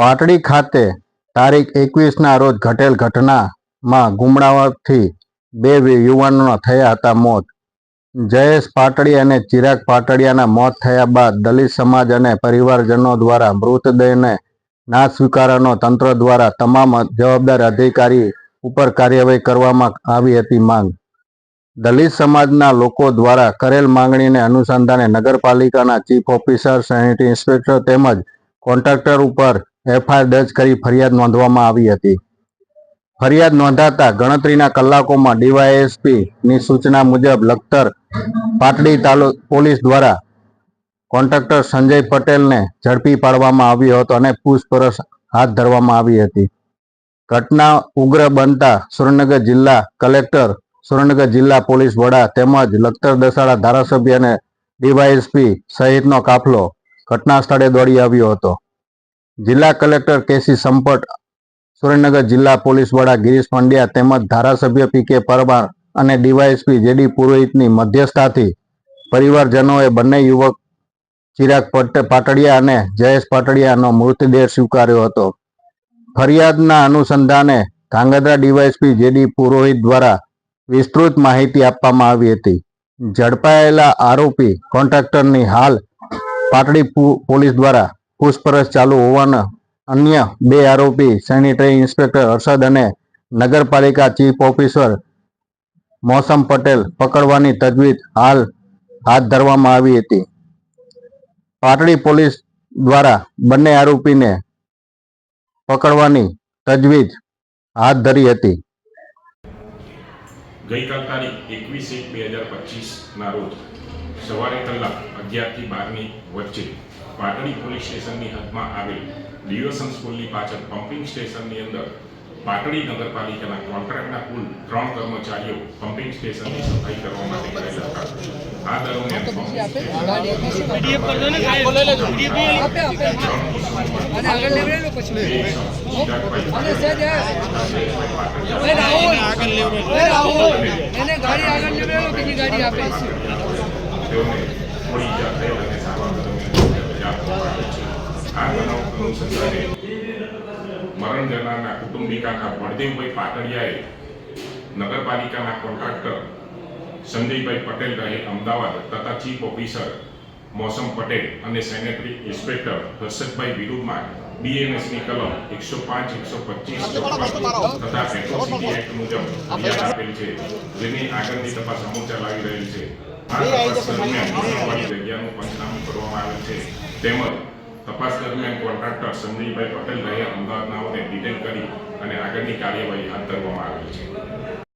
પાટડી ખાતે તારીખ એકવીસના રોજ ઘટેલ ઘટનામાં ગુમડાવાથી બે યુવાનોના થયા હતા મોત. જયેશ પાટડી અને ચિરાગ પાટડિયાના મોત થયા બાદ દલિત સમાજ અને પરિવારજનો દ્વારા મૃતદેહને ના સ્વીકારવાનો તંત્ર દ્વારા તમામ જવાબદાર અધિકારી ઉપર કાર્યવાહી કરવામાં આવી હતી માંગ. દલિત સમાજના લોકો દ્વારા કરેલ માંગણીને અનુસંધાને નગરપાલિકાના ચીફ ઓફિસર, સેનિટરી ઇન્સ્પેક્ટર તેમજ કોન્ટ્રાક્ટર ઉપર એફઆઈઆર દર્જ કરી ફરિયાદ નોંધવામાં આવી હતી. ફરિયાદ નોંધાતા ગણતરીના કલાકોમાં ડીવાયએસપીની સૂચના મુજબ લખતર, પાટડી તાલુ, પોલીસ દ્વારા કોન્ટ્રાક્ટર સંજય પટેલને ઝડપી પાડવામાં આવ્યો હતો અને પૂછપરછ હાથ ધરવામાં આવી હતી. ઘટના ઉગ્ર બનતા સુરેન્દ્રનગર જિલ્લા કલેક્ટર, સુરેન્દ્રનગર જિલ્લા પોલીસ વડા તેમજ લખતર દસાડા ધારાસભ્ય અને ડીવાયએસપી સહિતનો કાફલો ઘટના સ્થળે દોડી આવ્યો હતો. જિલ્લા કલેક્ટર કેસી સંપટ સુરેન્દ્રનગર જિલ્લા પોલીસ વડા ગિરીશ પંડ્યા તેમજ ધારાસભ્ય પી કે પરમાર અને ડીવાયએસપી જેડી પુરોહિતની મધ્યસ્થાથી પરિવારજનોએ બંને યુવક ચિરાગ પાટડિયા અને જયેશ પાટડિયાનો મૃતદેહ સ્વીકાર્યો હતો. ફરિયાદના અનુસંધાને ધાંગધ્રા ડીવાયએસપી જેડી પુરોહિત દ્વારા વિસ્તૃત માહિતી આપવામાં આવી હતી. ઝડપાયેલા આરોપી કોન્ટ્રાક્ટરની હાલ પાટડી પોલીસ દ્વારા પૂછપરછ ચાલુ હોવાના અન્ય બે આરોપી, સેનિટરી ઇન્સ્પેક્ટર હર્ષદ અને નગરપાલિકા ચીફ ઓફિસર મોસમ પટેલ પકડવાની તજવીજ હાલ હાથ ધરવામાં આવી હતી. પાટડી પોલીસ દ્વારા બંને આરોપીને પકડવાની તજવીજ હાથ ધરી હતી. ગઈકાલ તારીખ એકવીસ એક બે હજાર પચીસના રોજ સવારે કલાક અગિયારથી બારની વચ્ચે પાટડી પોલીસ સ્ટેશનની હદમાં આવેલ ડિવોશન સ્કૂલની પાછળ પમ્પિંગ સ્ટેશનની અંદર પાટડી નગરપાલિકાના કોન્ટ્રાક્ટના કુલ ત્રણ કર્મચારીઓ પમ્પિંગ સ્ટેશનની સફાઈ કરવા માટે ગયેલા હતા. આ દરમિયાન બનાવ મરણ જનારના કુટુંબિકાના ભણદેવભાઈ પાટડિયાએ નગરપાલિકાના કોન્ટ્રાક્ટર સંજયભાઈ પટેલ રહે અમદાવાદ તથા ચીફ ઓફિસર મોસમ પટેલ અને સેનેટરી ઇન્સ્પેક્ટર હર્ષદભાઈ વિરુદ્ધમાં બીએનએસની કલમ એકસો પાંચ, એકસો પચીસ તથા એટ્રોસિટી એક્ટ મુજબ ફરિયાદ આપેલ છે, જેની આગળની તપાસ અમુક ચલાવી રહેલ છે. આ તપાસ દરમિયાન જગ્યાનું પંચનામું કરવામાં આવેલ છે. તેમજ તપાસ દરમિયાન કોન્ટ્રાક્ટર સંજયભાઈ પટેલ રહે અમદાવાદનાઓને ડિટેન કરી અને આગળની કાર્યવાહી હાથ ધરવામાં આવેલ છે.